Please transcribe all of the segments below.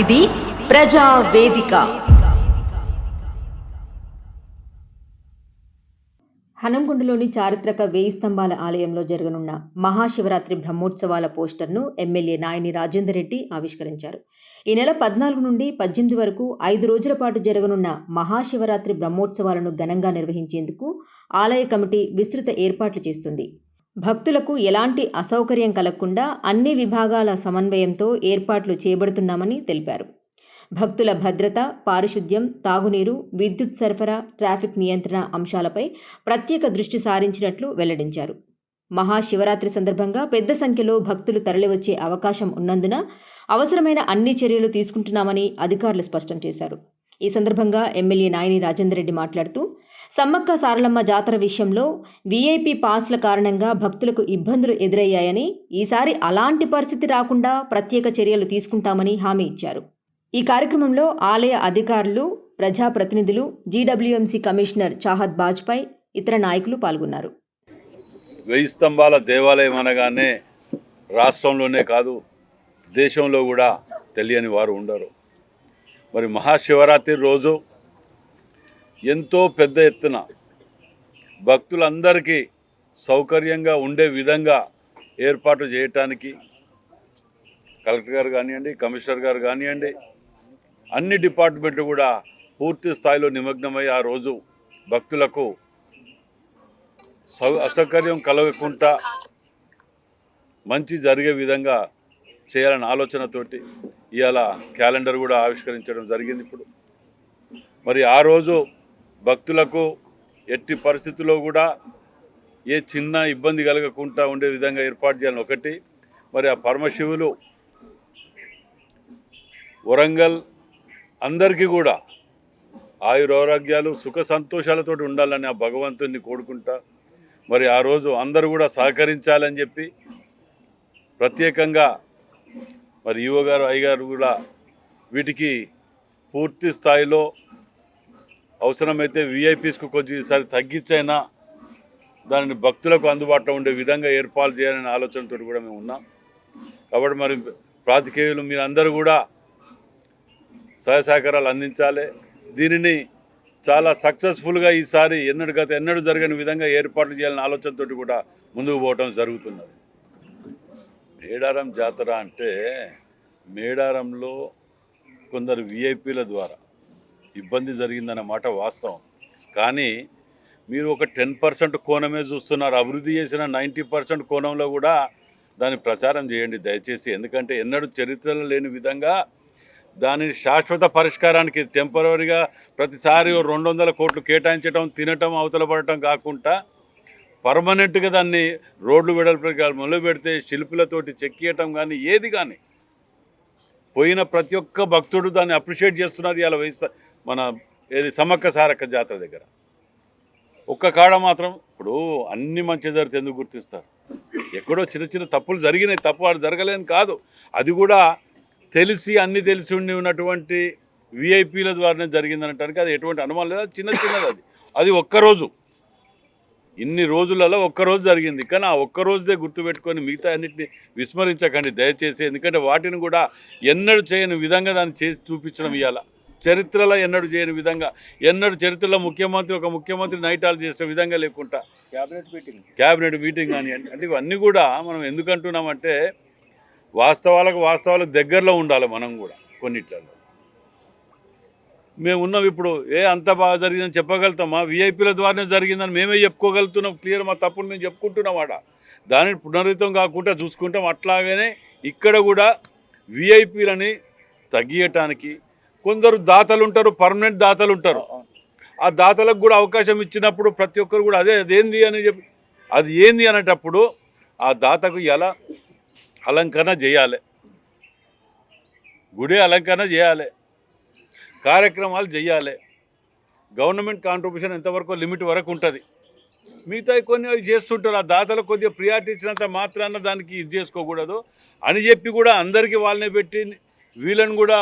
ఇది ప్రజా వేదిక. హనంకొండలోని చారిత్రక వేయి స్తంభాల ఆలయంలో జరగనున్న మహాశివరాత్రి బ్రహ్మోత్సవాల పోస్టర్ను ఎమ్మెల్యే నాయని రాజేందర్ రెడ్డి ఆవిష్కరించారు. ఈ నెల పద్నాలుగు నుండి పద్దెనిమిది వరకు ఐదు రోజుల పాటు జరగనున్న మహాశివరాత్రి బ్రహ్మోత్సవాలను ఘనంగా నిర్వహించేందుకు ఆలయ కమిటీ విస్తృత ఏర్పాట్లు చేస్తుంది. భక్తులకు ఎలాంటి అసౌకర్యం కలగకుండా అన్ని విభాగాల సమన్వయంతో ఏర్పాట్లు చేపడుతున్నామని తెలిపారు. భక్తుల భద్రత పారిశుద్ధ్యం తాగునీరు విద్యుత్ సరఫరా ట్రాఫిక్ నియంత్రణ అంశాలపై ప్రత్యేక దృష్టి సారించినట్లు వెల్లడించారు. మహాశివరాత్రి సందర్భంగా పెద్ద సంఖ్యలో భక్తులు తరలివచ్చే అవకాశం ఉన్నందున అవసరమైన అన్ని చర్యలు తీసుకుంటున్నామని అధికారులు స్పష్టం చేశారు. ఈ సందర్భంగా ఎమ్మెల్యే నాయని రాజేందర్ రెడ్డి మాట్లాడుతూ సమ్మక్క సారలమ్మ జాతర విషయంలో వీఐపీ పాస్ల కారణంగా భక్తులకు ఇబ్బందులు ఎదురయ్యాయని ఈసారి అలాంటి పరిస్థితి రాకుండా ప్రత్యేక చర్యలు తీసుకుంటామని హామీ ఇచ్చారు. ఈ కార్యక్రమంలో ఆలయ అధికారులు ప్రజాప్రతినిధులు జీడబ్ల్యూఎంసీ కమిషనర్ చాహద్ బాజ్పాయ్ ఇతర నాయకులు పాల్గొన్నారు. వెయ్యి స్తంభాల దేవాలయం అనగానే రాష్ట్రంలోనే కాదు దేశంలో కూడా తెలియని వారు ఉండరు. మరి మహాశివరాత్రి రోజు ఎంతో పెద్ద ఎత్తున భక్తులందరికీ సౌకర్యంగా ఉండే విధంగా ఏర్పాటు చేయటానికి కలెక్టర్ గారు కానివ్వండి కమిషనర్ గారు కానివ్వండి అన్ని డిపార్ట్మెంట్లు కూడా పూర్తి స్థాయిలో నిమగ్నమై ఆ రోజు భక్తులకు సౌ అసౌకర్యం కలగకుండా మంచి జరిగే విధంగా చేయాలనే ఆలోచనతోటి ఇవాళ క్యాలెండర్ కూడా ఆవిష్కరించడం జరిగింది ఇప్పుడు. మరి ఆ రోజు భక్తులకు ఎట్టి పరిస్థితుల్లో కూడా ఏ చిన్న ఇబ్బంది కలగకుండా ఉండే విధంగా ఏర్పాటు చేయాలని ఒకటి. మరి ఆ పరమశివులు వరంగల్ అందరికీ కూడా ఆయురారోగ్యాలు సుఖ సంతోషాలతో ఉండాలని ఆ భగవంతుని కోరుకుంటా. మరి ఆ రోజు అందరూ కూడా సహకరించాలని చెప్పి ప్రత్యేకంగా మరి ఈవో గారు అయ్యగారు కూడా వీటికి పూర్తి స్థాయిలో అవసరమైతే విఐపీస్కు కొంచెం ఈసారి తగ్గించైనా దానిని భక్తులకు అందుబాటులో ఉండే విధంగా ఏర్పాటు చేయాలనే ఆలోచనతో కూడా మేము ఉన్నాం. కాబట్టి మరి ప్రాతికేయులు మీరందరూ కూడా సహాయ సహకారాలు అందించాలి. దీనిని చాలా సక్సెస్ఫుల్గా ఈసారి ఎన్నడు గత ఎన్నడూ జరగని విధంగా ఏర్పాట్లు చేయాలనే ఆలోచనతో కూడా ముందుకు పోవటం జరుగుతున్నది. మేడారం జాతర అంటే మేడారంలో కొందరు విఐపీల ద్వారా ఇబ్బంది జరిగిందన్న మాట వాస్తవం. కానీ మీరు ఒక టెన్ పర్సెంట్ కోణమే చూస్తున్నారు. అభివృద్ధి చేసిన నైంటీ పర్సెంట్ కోణంలో కూడా దాన్ని ప్రచారం చేయండి దయచేసి. ఎందుకంటే ఎన్నడూ చరిత్రలో లేని విధంగా దాని శాశ్వత పరిష్కారానికి టెంపరీగా ప్రతిసారి రెండు వందల కోట్లు కేటాయించడం తినటం అవతల పడటం కాకుండా పర్మనెంట్గా దాన్ని రోడ్లు వెడల్పు మొదలు పెడితే శిల్పులతోటి చెక్కియటం కానీ ఏది కానీ పోయిన ప్రతి ఒక్క భక్తుడు దాన్ని అప్రిషియేట్ చేస్తున్నారు. ఇలా వహిస్తారు మన ఏది సమ్మక్క సారక్క జాతర దగ్గర. ఒక్క కాడ మాత్రం ఇప్పుడు అన్ని మంచి జరిగితే ఎందుకు గుర్తిస్తారు? ఎక్కడో చిన్న చిన్న తప్పులు జరిగినాయి తప్పు వాడు జరగలేని కాదు. అది కూడా తెలిసి అన్ని తెలిసి ఉండి ఉన్నటువంటి విఐపీల ద్వారానే జరిగిందనటానికి అది ఎటువంటి అనుమానం లేదు. అది చిన్న చిన్నది అది. అది ఒక్కరోజు ఇన్ని రోజులలో ఒక్కరోజు జరిగింది. కానీ ఆ ఒక్క రోజుదే గుర్తుపెట్టుకొని మిగతా అన్నింటిని విస్మరించకండి దయచేసి. ఎందుకంటే వాటిని కూడా ఎన్నడూ చేయని విధంగా దాన్ని చేసి చూపించడం ఇవ్వాల చరిత్రలో ఎన్నడూ చేయని విధంగా ఎన్నడూ చరిత్రలో ముఖ్యమంత్రి ఒక ముఖ్యమంత్రి నైటాలు చేసే విధంగా లేకుండా. క్యాబినెట్ మీటింగ్ క్యాబినెట్ మీటింగ్ కానీ అంటే ఇవన్నీ కూడా మనం ఎందుకు అంటున్నామంటే వాస్తవాలకు వాస్తవాలకు దగ్గరలో ఉండాలి మనం కూడా కొన్నిట్లలో. మేము ఉన్నాం ఇప్పుడు ఏ అంత బాగా జరిగిందని చెప్పగలుగుతామా? విఐపీల ద్వారానే జరిగిందని మేమే చెప్పుకోగలుగుతున్నాం క్లియర్ మా తప్పును మేము చెప్పుకుంటున్నాం ఆడ. దానిని పునరితం కాకుండా చూసుకుంటాం అట్లాగనే ఇక్కడ కూడా విఐపీలని తగ్గియటానికి కొందరు దాతలు ఉంటారు పర్మనెంట్ దాతలు ఉంటారు ఆ దాతలకు కూడా అవకాశం ఇచ్చినప్పుడు ప్రతి ఒక్కరు కూడా అదే అదేంది అని చెప్పి అది ఏంది అనేటప్పుడు ఆ దాతకు ఎలా అలంకరణ చేయాలి. గుడి అలంకరణ చేయాలి. కార్యక్రమాలు చేయాలి. గవర్నమెంట్ కాంట్రిబ్యూషన్ ఎంతవరకు లిమిట్ వరకు ఉంటుంది. మిగతా కొన్ని అవి చేస్తుంటారు. ఆ దాతలకు కొద్దిగా ప్రియారిటీ ఇచ్చినంత మాత్రాన దానికి ఇది చేసుకోకూడదు అని చెప్పి కూడా అందరికీ వాళ్ళనే పెట్టి వీళ్ళని కూడా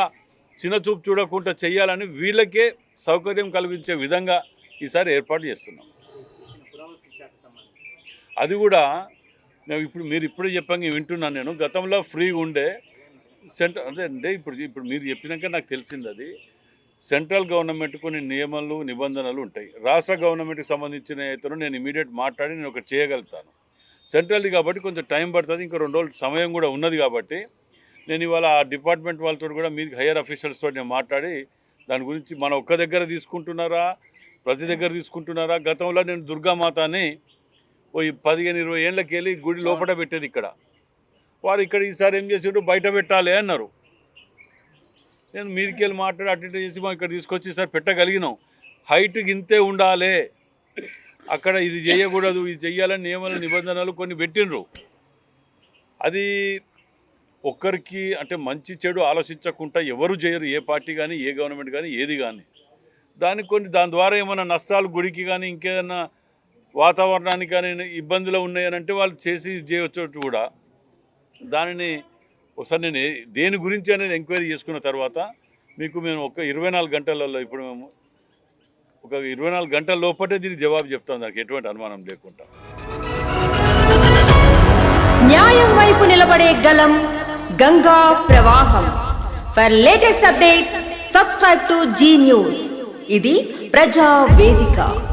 చిన్న చూపు చూడకుండా చేయాలని వీళ్ళకే సౌకర్యం కలిగించే విధంగా ఈసారి ఏర్పాటు చేస్తున్నాం. అది కూడా నేను ఇప్పుడు మీరు ఇప్పుడే చెప్పంగా వింటున్నాను నేను. గతంలో ఫ్రీగా ఉండే సెంట్రల్ అదే అంటే ఇప్పుడు ఇప్పుడు మీరు చెప్పినాక నాకు తెలిసింది అది. సెంట్రల్ గవర్నమెంట్ కొన్ని నియమాలు నిబంధనలు ఉంటాయి. రాష్ట్ర గవర్నమెంట్కి సంబంధించిన అయితే నేను ఇమీడియట్ మాట్లాడి నేను ఒకటి చేయగలుగుతాను. సెంట్రల్ది కాబట్టి కొంచెం టైం పడుతుంది. ఇంకా రెండు రోజులు సమయం కూడా ఉన్నది కాబట్టి నేను ఇవాళ ఆ డిపార్ట్మెంట్ వాళ్ళతో కూడా మీ హయ్యర్ అఫీషియల్స్తో నేను మాట్లాడి దాని గురించి మన ఒక్క దగ్గర తీసుకుంటున్నారా? ప్రతి దగ్గర తీసుకుంటున్నారా? గతంలో నేను దుర్గామాతని ఓ పదిహేను ఇరవై ఏళ్ళకి వెళ్ళి గుడి లోపల పెట్టేది ఇక్కడ. వారు ఇక్కడ ఈసారి ఏం చేసారు బయట పెట్టాలి అన్నారు. నేను మీదికి వెళ్ళి మాట్లాడి అటు ఇటు చేసి మనం ఇక్కడ తీసుకొచ్చి సార్ పెట్టగలిగినాం. హైట్ ఇంతే ఉండాలి. అక్కడ ఇది చేయకూడదు ఇది చెయ్యాలని నియమాలు నిబంధనలు కొన్ని పెట్టిండ్రు. అది ఒక్కరికి అంటే మంచి చెడు ఆలోచించకుండా ఎవరు చేయరు ఏ పార్టీ కానీ ఏ గవర్నమెంట్ కానీ ఏది కానీ దానికి కొన్ని దాని ద్వారా ఏమైనా నష్టాలు గుడికి కానీ ఇంకేదైనా వాతావరణానికి కానీ ఇబ్బందులు ఉన్నాయని అంటే వాళ్ళు చేసి చేయవచ్చు కూడా. దానిని ఒకసారి నేను దేని గురించి అనేది ఎంక్వైరీ చేసుకున్న తర్వాత మీకు మేము ఒక ఇరవై నాలుగు గంటలలో ఇప్పుడు మేము ఒక ఇరవై నాలుగు గంటల లోపటే దీనికి జవాబు చెప్తాం దానికి ఎటువంటి అనుమానం లేకుండా. న్యాయం వైపు నిలబడే గలం గంగా ప్రవాహం. For latest updates subscribe to Zee News ఇది ప్రజా వేదిక.